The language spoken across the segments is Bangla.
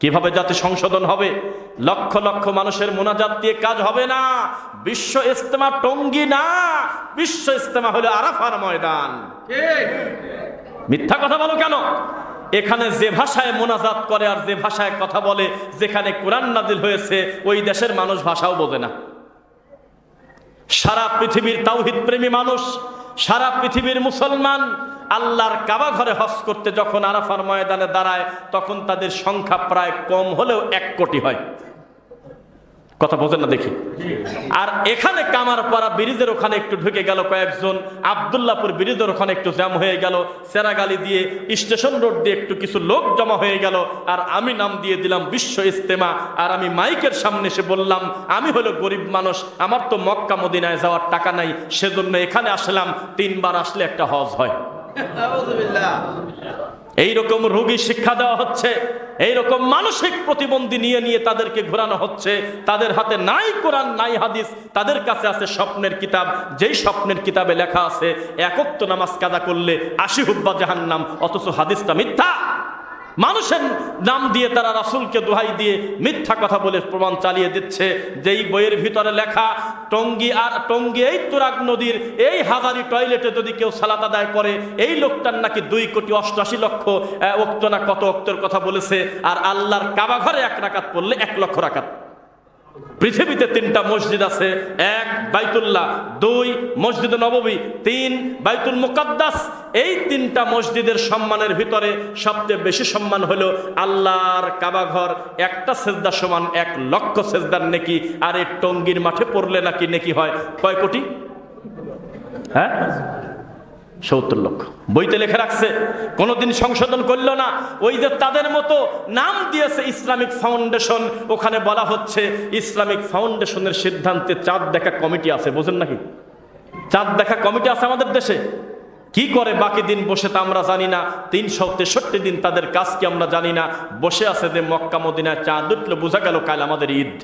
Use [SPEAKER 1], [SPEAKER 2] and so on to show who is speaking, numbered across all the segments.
[SPEAKER 1] কীভাবে জাতি সংশোধন হবে? লক্ষ লক্ষ মানুষের মোনাজাত দিয়ে কাজ হবে না। বিশ্ব ইস্তেমা টঙ্গি না। বিশ্ব ইস্তেমা হলো আরাফার ময়দান। মিথ্যা কথা বলো কেন? এখানে যে ভাষায় মোনাজাত করে আর যে ভাষায় কথা বলে যেখানে কোরআন নাজিল হয়েছে ওই দেশের মানুষ ভাষাও বোঝে না। সারা পৃথিবীর তাওহিদ প্রেমী মানুষ সারা পৃথিবীর মুসলমান আল্লাহর কাবা ঘরে হজ করতে যখন আরাফার ময়দানে দাঁড়ায়, তখন তাদের সংখ্যা প্রায় কম হলেও এক কোটি হয়। কথা বোঝেন না দেখি। আর এখানে কামার কামারপাড়া ব্রিজের ওখানে একটু ঢুকে গেল কয়েকজন, আবদুল্লাপুর ব্রিজের ওখানে একটু জ্যাম হয়ে গেল, সেরাগালি দিয়ে স্টেশন রোড দিয়ে একটু কিছু লোক জমা হয়ে গেল, আর আমি নাম দিয়ে দিলাম বিশ্ব ইস্তেমা আর আমি মাইকের সামনে এসে বললাম, আমি হলো গরিব মানুষ, আমার তো মক্কা মদিনায় যাওয়ার টাকা নাই, সেজন্য এখানে আসলাম, তিনবার আসলে একটা হজ হয়। এই রকম রোগী শিক্ষা দেওয়া হচ্ছে এই রকম মানসিক প্রতিবন্ধী নিয়ে নিয়ে তাদেরকে ঘোরানো হচ্ছে, তাদের হাতে নাই কোরআন, নাই হাদিস, তাদের কাছে আছে স্বপ্নের কিতাব, যেই স্বপ্নের কিতাবে লেখা আছে একত্র নামাজ কাদা করলে আশি হুব্বা জাহান্নাম, অথচ হাদিসটা মিথ্যা। মানুষের নাম দিয়ে তারা রাসুলকে দোহাই দিয়ে মিথ্যা কথা বলে প্রমাণ চালিয়ে দিচ্ছে। যেই বইয়ের ভিতরে লেখা, টঙ্গি আর টঙ্গি, এই তুরাগ নদীর এই হাজারি টয়লেটে যদি কেউ সালাত আদায় করে, এই লোকটার নাকি দুই কোটি অষ্টআশি লক্ষ ওক্ত না কত অক্তর কথা বলেছে, আর আল্লাহর কাবাঘরে এক রাকাত পড়লে এক লক্ষ রাকাত। পৃথিবীতে তিনটা মসজিদ আছে। এক বাইতুল্লাহ, দুই মসজিদ নববী, তিন বাইতুল মুকাদ্দাস। এই তিনটা মসজিদের সম্মানের ভিতরে সবচেয়ে বেশি সম্মান হলো আল্লাহর কাবাঘর একটা সেজদা সমান এক লক্ষ সেজদার নেকি। আর এই টঙ্গির মাঠে পড়লে নাকি নেকি হয়? কয় কোটি? হ্যাঁ? সত্তর লক্ষ। বইতে লেখা রাখছে, কোনোদিন সংশোধন করল না। ওই যে তাদের মতো নাম দিয়েছে ইসলামিক ফাউন্ডেশন, ওখানে বলা হচ্ছে ইসলামিক ফাউন্ডেশনের সিদ্ধান্তে চাঁদ দেখা কমিটি আছে, বোঝেন নাকি? চাঁদ দেখা কমিটি আছে আমাদের দেশে। কি করে বাকি দিন বসে তা আমরা জানি না। তিনশো তেষট্টি দিন তাদের কাজ কি আমরা জানি না। বসে আছে যে মক্কা, মদিনায় চাঁদ উঠল, বোঝা গেল কাল আমাদের ঈদ।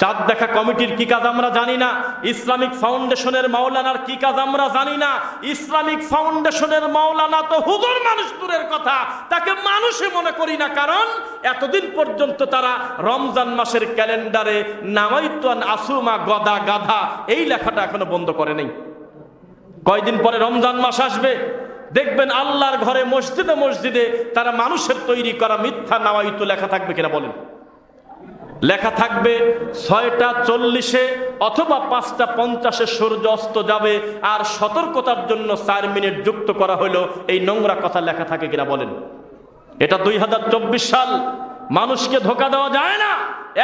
[SPEAKER 1] চাঁদ দেখা কমিটির কি কাজ আমরা জানি না। ইসলামিক ফাউন্ডেশনের মাওলানার কি কাজ আমরা জানি না। ইসলামিক ফাউন্ডেশনের মাওলানা তো হুজুর মানুষ দূরের কথা। তাকে মানুষে মনে করি না, কারণ এতদিন পর্যন্ত তারা রমজান মাসের ক্যালেন্ডারে নামাইতান আসুমা গদা গাধা, এই লেখাটা এখনও বন্ধ করে নেই। কয়দিন পরে রমজান মাস আসবে। দেখবেন আল্লাহর ঘরে মসজিদে মসজিদে তারা মানুষের তৈরি করা মিথ্যা নাওয়াইতো লেখা থাকবে কিনা বলেন। লেখা থাকবে ছয়টা চল্লিশে অথবা পাঁচটা পঞ্চাশে সূর্য অস্ত যাবে, আর সতর্কতার জন্য চার মিনিট যুক্ত করা হলো। এই নোংরা কথা লেখা থাকে কিনা বলেন। এটা দুই হাজার চব্বিশ সাল। মানুষকে ধোকা দেওয়া যায় না।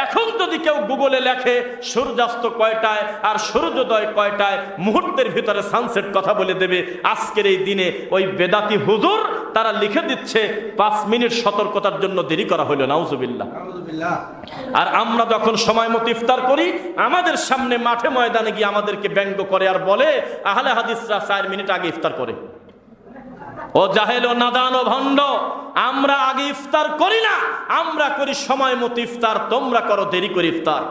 [SPEAKER 1] এখন যদি কেউ গুগলে লেখে সূর্যাস্ত কয়টায় আর সূর্যোদয় কয়টায়, মুহূর্তের ভিতরে সানসেট কথা বলে দেবে, আজকের এই দিনে ওই বেদাতি হুজুর তারা লিখে দিচ্ছে পাঁচ মিনিট সতর্কতার জন্য দেরি করা হলো নাউজুবিল্লাহ। আর আমরা যখন সময় মতো ইফতার করি আমাদের সামনে মাঠে ময়দানে গিয়ে আমাদেরকে ব্যঙ্গ করে আর বলে আহলে হাদিসরা চার মিনিট আগে ইফতার করে। ও জাহেল ও নাদান ও ভণ্ড আমরা আগে ইফতার করি না আমরা করি সময় মতো ইফতার তোমরা করো দেরি করে ইফতার।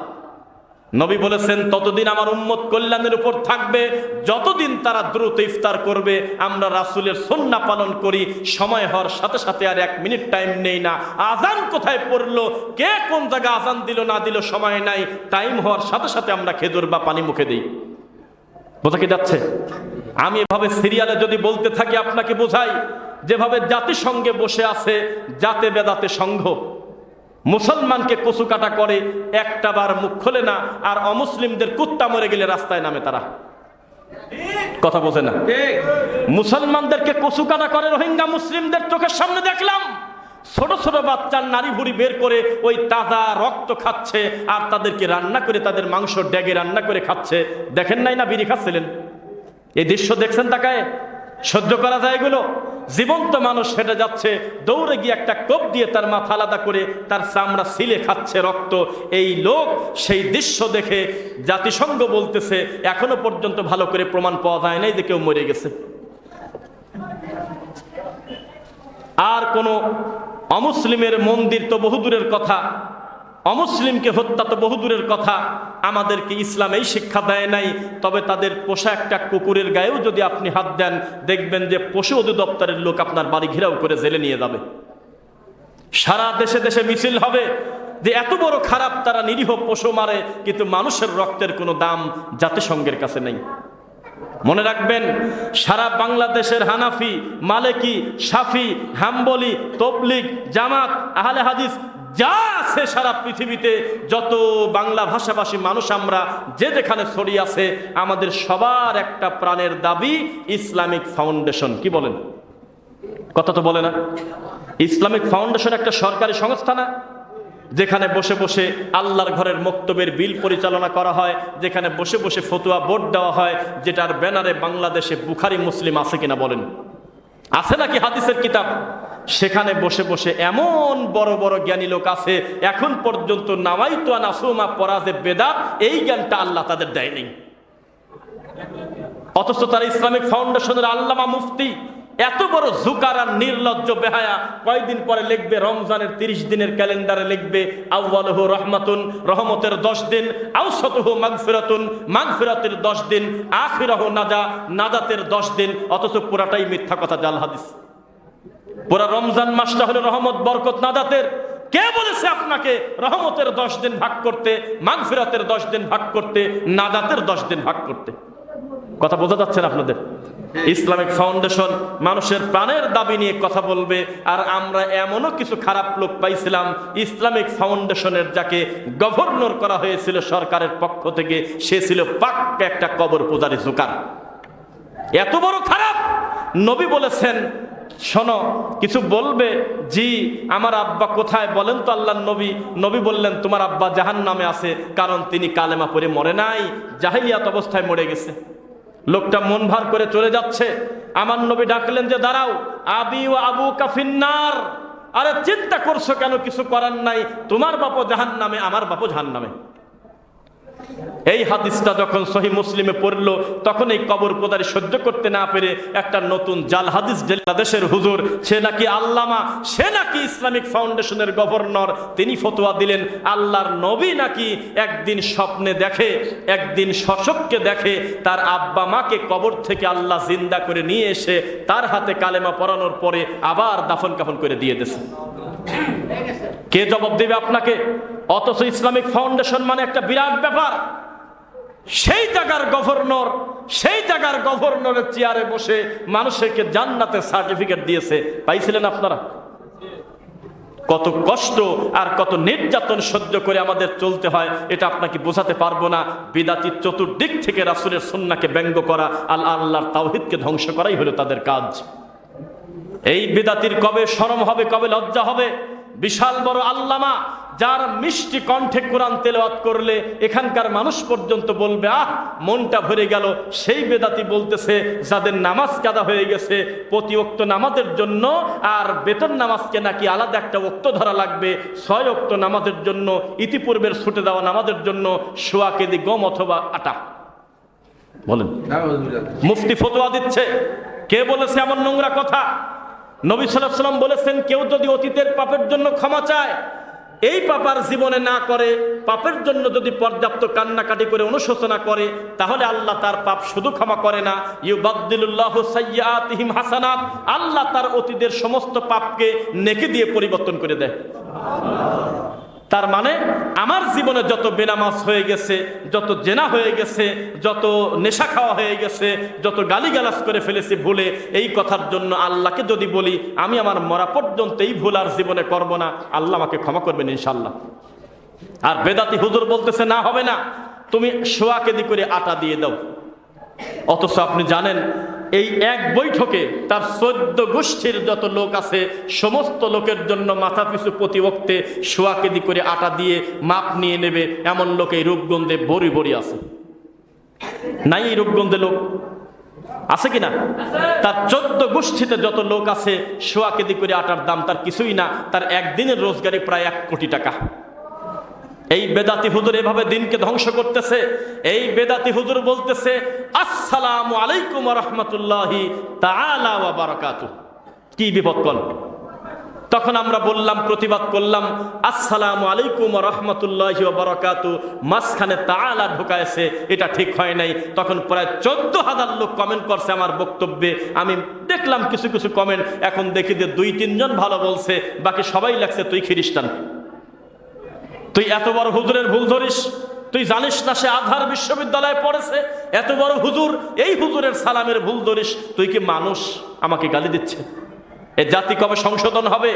[SPEAKER 1] নবী বলেছেন, ততদিন আমার উম্মত কল্যাণের উপর থাকবে। যতদিন তারা দ্রুত ইফতার করবে, আমরা রাসূলের সন্না পালন করি। সময় হওয়ার সাথে সাথে আর এক মিনিট টাইম নেই না। আজান কোথায় পড়ল? কে কোন জায়গায় আজান দিল, না দিল, সময় নাই। টাইম হওয়ার সাথে সাথে আমরা খেজুর বা পানি মুখে দিই। বোঝা কি যাচ্ছে? আমি এভাবে সিরিয়ালে যদি বলতে থাকি, আপনাকে বোঝাই, যেভাবে জাতিসংঘে বসে আছে, জাতে বেদাতে সংঘ মুসলমানকে কচু কাটা করে, একটা বার মুখ খোলে না, আর অমুসলিমদের কুত্তা মরে গেলে রাস্তায় নামে তারা। কথা বোঝে না? মুসলমানদেরকে কচু কাটা করে, রোহিঙ্গা মুসলিমদের চোখের সামনে দেখলাম। ছোট ছোট বাচ্চার নারী ভুড়ি বের করে ওই তাজা রক্ত খাচ্ছে, আর তাদেরকে রান্না করে, তাদের মাংস ড্যাগে রান্না করে খাচ্ছে। দেখেন নাই না, বিড়ি খাচ্ছিলেন? এই দৃশ্য দেখছেন তাকায়? সহ্য করা যায় এগুলো? জীবন্ত মানুষ হেঁটে যাচ্ছে, দৌড়ে গিয়ে একটা কোপ দিয়ে তার মাথা আলাদা করে তার চামড়া সিলে খাচ্ছে রক্ত। এই লোক সেই দৃশ্য দেখে জাতিসংঘ বলতেছে, এখনও পর্যন্ত ভালো করে প্রমাণ পাওয়া যায় নাই যে কেউ মরে গেছে। আর কোনো অমুসলিমের মন্দির তো বহুদূরের কথা। অমুসলিমকে হত্যা তো বহুদূরের কথা। আমাদেরকে ইসলাম এই শিক্ষা দেয় নাই। তবে তাদের পোষা একটা কুকুরের গায়েও যদি আপনি হাত দেন, দেখবেন যে পশু অধিদপ্তরের লোক আপনার বাড়ি ঘেরাও করে জেলে নিয়ে যাবে। সারা দেশে দেশে মিছিল হবে যে এত বড় খারাপ তারা নিরীহ পশু মারে, কিন্তু মানুষের রক্তের কোনো দাম জাতিসংঘের কাছে নেই। মনে রাখবেন, সারা বাংলাদেশের হানাফি, মালেকি, সাফি, হাম্বলি, তবলিগ, জামাত, আহলে হাদিস যা আছে সারা পৃথিবীতে, যত বাংলা ভাষাভাষী মানুষ আমরা, যে যেখানে ছড়িয়ে আছে, আমাদের সবার একটা প্রাণের দাবি, ইসলামিক ফাউন্ডেশন। কি বলেন? কথা তো বলে না। ইসলামিক ফাউন্ডেশন একটা সরকারি সংস্থা না? যেখানে বসে বসে আল্লাহর ঘরের মক্তবের বিল পরিচালনা করা হয়, যেখানে বসে বসে ফতুয়া বোর্ড দেওয়া হয়, যেটার ব্যানারে বাংলাদেশে বুখারি, মুসলিম আছে কিনা বলেন। আছে নাকি হাদিসের কিতাব? সেখানে বসে বসে এমন বড় বড় জ্ঞানী লোক আছে, এখন পর্যন্ত নামাই তো নাসুমা পরাজে বেদাত, এই জ্ঞানটা আল্লাহ তাদের দেয়নি। অথচ তারা ইসলামিক ফাউন্ডেশনের আল্লামা মুফতি এত বড় জুকার আর নির্লজ্জ বেহায়া কয়দিন পরে লিখবে? রমজানের তিরিশ দিনের ক্যালেন্ডারে লিখবে আউ্বালহু রহমাতুন, রহমতের দশ দিন, আউসতহু মাগফিরাতুন, মাগফিরাতের দশ দিন, আখিরাহ নাজা, নাজাতের দশ দিন, অথচ পুরাটাই মিথ্যা কথা, জাল হাদিস। পুরা রমজান মাসটা হলো রহমত, বরকত, নাজাতের। কে বলেছে আপনাকে? রহমতের দশ দিন ভাগ করতে, মাগফিরাতের দশ দিন ভাগ করতে, নাজাতের দশ দিন ভাগ করতে। কথা বোঝা যাচ্ছে না আপনাদের? ইসলামিক ফাউন্ডেশন মানুষের প্রাণের দাবি নিয়ে কথা বলবে, আর আমরা এমনও কিছু খারাপ লোক পাইছিলাম, ইসলামিক ফাউন্ডেশনের যাকে গভর্নর করা হয়েছিল সরকারের পক্ষ থেকে, সে ছিল পাক্কা একটা কবর পূজারি জোকার। এত বড় খারাপ! নবী বলেছেন, শোনো, কিছু বলবে? জি, আমার আব্বা কোথায় বলেন তো আল্লাহ নবী? নবী বললেন, তোমার আব্বা জাহান নামে আছে, কারণ তিনি কালেমা পরে মরে নাই, জাহিলিয়াত অবস্থায় মরে গেছে। লোকটা মন ভার করে চলে যাচ্ছে। আমার নবী ডাকলেন যে, দাঁড়াও, আবি ও আবু কাফিন্নার আরে, চিন্তা করছ কেন? কিছু করার নাই। তোমার বাপু জাহান নামে আমার বাপু জাহান নামে এই হাদিসটা যখন সহি মুসলিমে পড়ল, তখন এই কবর পোদারি সহ্য করতে না পেরে একটা নতুন জাল হাদিস দেশের হুজুর, সে নাকি আল্লামা, সে নাকি ইসলামিক ফাউন্ডেশনের গভর্নর, তিনি ফতোয়া দিলেন, আল্লাহর নবী নাকি একদিন স্বপ্নে দেখে, একদিন শশককে দেখে, তার আব্বা মাকে কবর থেকে আল্লাহ জিন্দা করে নিয়ে এসে তার হাতে কালেমা পরানোর পরে আবার দাফন কাফন করে দিয়ে দিয়েছে। কে জবাব দেবে আপনাকে? অথচ ইসলামিক ফাউন্ডেশন মানে একটা বিরাট ব্যাপার। সেই জায়গার গভর্নর, সেই জায়গার গভর্নরের চেয়ারে বসে মানুষকে জান্নাতের সার্টিফিকেট দিয়েছে। পাইছিলেন আপনারা? কত কষ্ট আর কত নির্যাতন সহ্য করে আমাদের চলতে হয়, এটা আপনাকে বোঝাতে পারব না। বিদাতির চতুর্দিক থেকে রাসুলের সন্নাকে ব্যঙ্গ করা আল আল্লাহর তাওহিদকে ধ্বংস করাই হলো তাদের কাজ। এই বিদাতির কবে শরম হবে, কবে লজ্জা হবে? বিশাল বড় আল্লামা যার মিষ্টি কণ্ঠে কোরআন তেলাওয়াত করলে এখানকার মানুষ পর্যন্ত বলবে আহ মনটা ভরে গেল। সেই বেদাতি বলতেছে যাদের নামাজ কাদা হয়ে গেছে প্রতি অক্ত নামাজের জন্য আর বেতন নামাজকে নাকি আলাদা একটা অক্ত ধরা লাগবে ছয় অক্ত নামাজের জন্য ইতিপূর্বের ছুটে দেওয়া নামাজের জন্য শোয়া কেদি গম অথবা আটা। বলেন। মুফতি ফতোয়া দিচ্ছে। কে বলেছে এমন নোংরা কথা? নবী সাল্লাম বলেছেন, কেউ যদি অতীতের পাপের জন্য ক্ষমা চায়, এই পাপার জীবনে না করে, পাপের জন্য যদি পর্যাপ্ত কান্নাকাটি করে অনুশোচনা করে, তাহলে আল্লাহ তার পাপ শুধু ক্ষমা করে না। ইউ সাইয়াতিহিম হাসানাত, আল্লাহ তার অতীতের সমস্ত পাপকে নেকি দিয়ে পরিবর্তন করে দেয়। তার মানে আমার জীবনে যত বেনামাজ হয়ে গেছে, যত জেনা হয়ে গেছে, যত নেশা খাওয়া হয়ে গেছে, যত গালিগালাজ করে ফেলেছি ভুলে, এই কথার জন্য আল্লাহকে যদি বলি, আমি আমার মরা পর্যন্ত এই ভুল আর জীবনে করব না, আল্লাহ আমাকে ক্ষমা করবেন ইনশাল্লাহ আর বেদাতি হুজুর বলতেছে, না, হবে না। তুমি শোয়াকেদি করে আটা দিয়ে দাও। অথচ আপনি জানেন এই এক বৈঠকে তার চোদ্দ গোষ্ঠীর যত লোক আছে, সমস্ত লোকের জন্য মাথা পিছু প্রতি বক্তে শোয়াকেদি করে আটা দিয়ে মাপ নিয়ে নেবে। এমন লোক এই রূপগন্ধে বড়ি বড়ি আছে। নাই এই রূপগন্ধে লোক? আছে কিনা তার চোদ্দ গোষ্ঠীতে যত লোক আছে সোয়াকেদি করে আটার দাম তার কিছুই না। তার একদিনের রোজগারে প্রায় এক কোটি টাকা। এই বেদাতি হুজুর এভাবে দিনকে ধ্বংস করতেছে, এই বেদাতি হুজুর বলতেছে, আসসালামু আলাইকুম রহমতুল্লাহি বারাকাতু কি কল? তখন আমরা বললাম, প্রতিবাদ করলাম, আসসালামু আলাইকুম রহমতুল্লাহ বারাকাতু মাঝখানে তালা ঢুকাইছে, এটা ঠিক হয় নাই। তখন প্রায় চোদ্দ হাজার লোক কমেন্ট করছে আমার বক্তব্যে। আমি দেখলাম কিছু কিছু কমেন্ট এখন দেখি যে দুই তিনজন ভালো বলছে, বাকি সবাই লাগছে তুই খ্রিস্টান। তুই এত বড় হুজুরের ভুল ধরিস? তুই জানিস না সে আধার বিশ্ববিদ্যালয়ে পড়েছে? এত বড় হুজুর, এই হুজুরের সালামের ভুল ধরিস? তুই কি মানুষ? আমাকে গালি দিচ্ছে। এ জাতি কবে সংশোধন হবে?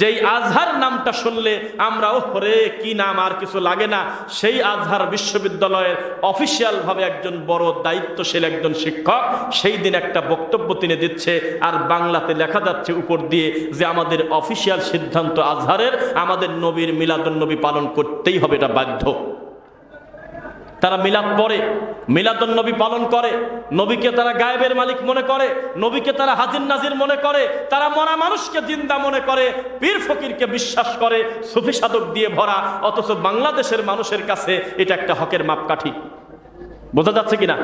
[SPEAKER 1] যেই আজহার নামটা শুনলে আমরা ও রে কি নাম, আর কিছু লাগে না। সেই আজহার বিশ্ববিদ্যালয়ের অফিসিয়াল ভাবে একজন বড় দায়িত্বশীল একজন শিক্ষক, সেই দিন একটা বক্তব্য তিনি দিচ্ছে, আর বাংলাতে লেখা যাচ্ছে উপর দিয়ে যে আমাদের অফিসিয়াল সিদ্ধান্ত আজহারের, আমাদের নবীর মিলাদুন নবী পালন করতেই হবে এটা বাধ্য। তারা মিলাদ পড়ে, মিলাদুন নবী পালন করে, নবীকে তারা গায়েবের মালিক মনে করে, নবীকে তারা হাজির নাজির মনে করে, তারা মরা মানুষকে জিন্দা মনে করে, পীর ফকিরকে বিশ্বাস করে, সুফি সাধক দিয়ে ভরা, অথচ বাংলাদেশের মানুষের কাছে এটা একটা হকের মাপকাঠি। বোঝা যাচ্ছে কিনা?